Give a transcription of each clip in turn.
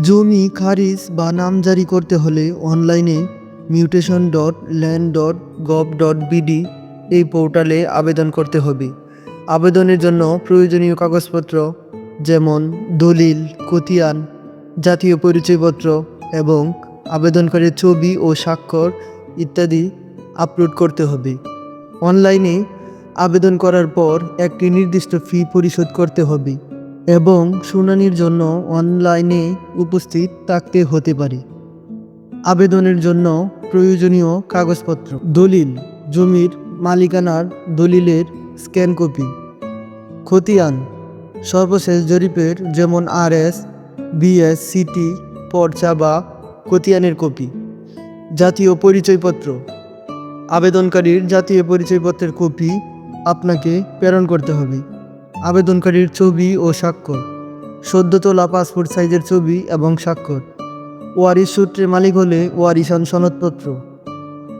জমি, খারিজ বা নামজারি করতে হলে অনলাইনে mutation dot land dot gov dot BD এই পোর্টালে আবেদন করতে হবে। আবেদনের জন্য প্রয়োজনীয় কাগজপত্র যেমন দলিল, খতিয়ান, জাতীয় পরিচয়পত্র এবং আবেদনকারীর ছবি ও স্বাক্ষর ইত্যাদি আপলোড করতে হবে। অনলাইনে আবেদন করার পর একটি নির্দিষ্ট ফি পরিশোধ করতে হবে। এবং শুনানির জন্য অনলাইনে উপস্থিত থাকতে হতে পারে। আবেদনের জন্য প্রয়োজনীয় কাগজপত্র। দলিল, জমির মালিকানার দলিলের স্ক্যান কপি। খতিয়ান, সর্বশেষ জরিপের যেমন আর এস বিএস, সিটি, পর্চা বা খতিয়ানের কপি। জাতীয় পরিচয়পত্র। আবেদনকারীর জাতীয় পরিচয়পত্রের কপি আপনাকে প্রেরণ করতে হবে। আবেদনকারীর ছবি ও স্বাক্ষর। সদ্য তোলা পাসপোর্ট সাইজের ছবি এবং স্বাক্ষর। ওয়ারিশ সূত্রে মালিক হলে ওয়ারিসান সনদপত্র।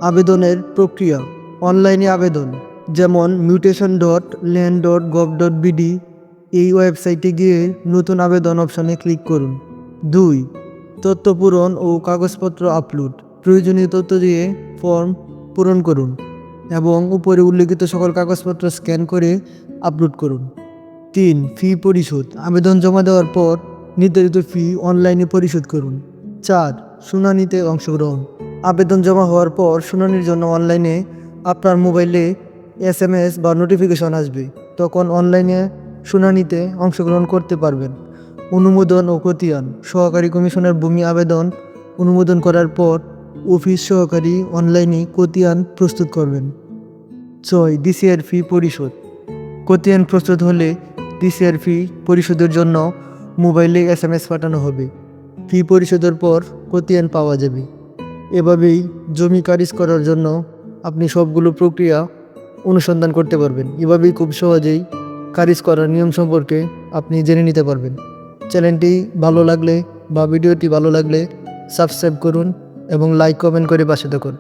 আবেদনের প্রক্রিয়া। অনলাইনে আবেদন। যেমন mutation dot land dot, gov dot BD এই ওয়েবসাইটে গিয়ে নতুন আবেদন অপশনে ক্লিক করুন। দুই, তথ্য পূরণ ও কাগজপত্র আপলোড। প্রয়োজনীয় তথ্য দিয়ে ফর্ম পূরণ করুন এবং উপরে উল্লেখিত সকল কাগজপত্র স্ক্যান করে আপলোড করুন। তিন ফি পরিশোধ। আবেদন জমা দেওয়ার পর নির্ধারিত ফি অনলাইনে পরিশোধ করুন। চার, শুনানিতে অংশগ্রহণ। আবেদন জমা হওয়ার পর শুনানির জন্য অনলাইনে আপনার মোবাইলে এস এম এস বা নোটিফিকেশন আসবে। তখন অনলাইনে শুনানিতে অংশগ্রহণ করতে পারবেন। অনুমোদন ও খতিয়ান। সহকারী কমিশনের ভূমি আবেদন অনুমোদন করার পর অফিস সহকারী অনলাইনে খতিয়ান প্রস্তুত করবেন। ছয়, ডিসিআর ফি পরিশোধ। খতিয়ান প্রস্তুত হলে ডিসিআর ফি পরিশোধের জন্য মোবাইলে এস এম এস পাঠানো হবে। ফি পরিশোধের পর খতিয়ান পাওয়া যাবে। এভাবেই জমি কারিজ করার জন্য আপনি সবগুলো প্রক্রিয়া অনুসন্ধান করতে পারবেন। এভাবেই খুব সহজেই কারিজ করার নিয়ম সম্পর্কে আপনি জেনে নিতে পারবেন। চ্যানেলটি ভালো লাগলে বা ভিডিওটি ভালো লাগলে সাবস্ক্রাইব করুন এবং লাইক, কমেন্ট করে পাশে থাকুন।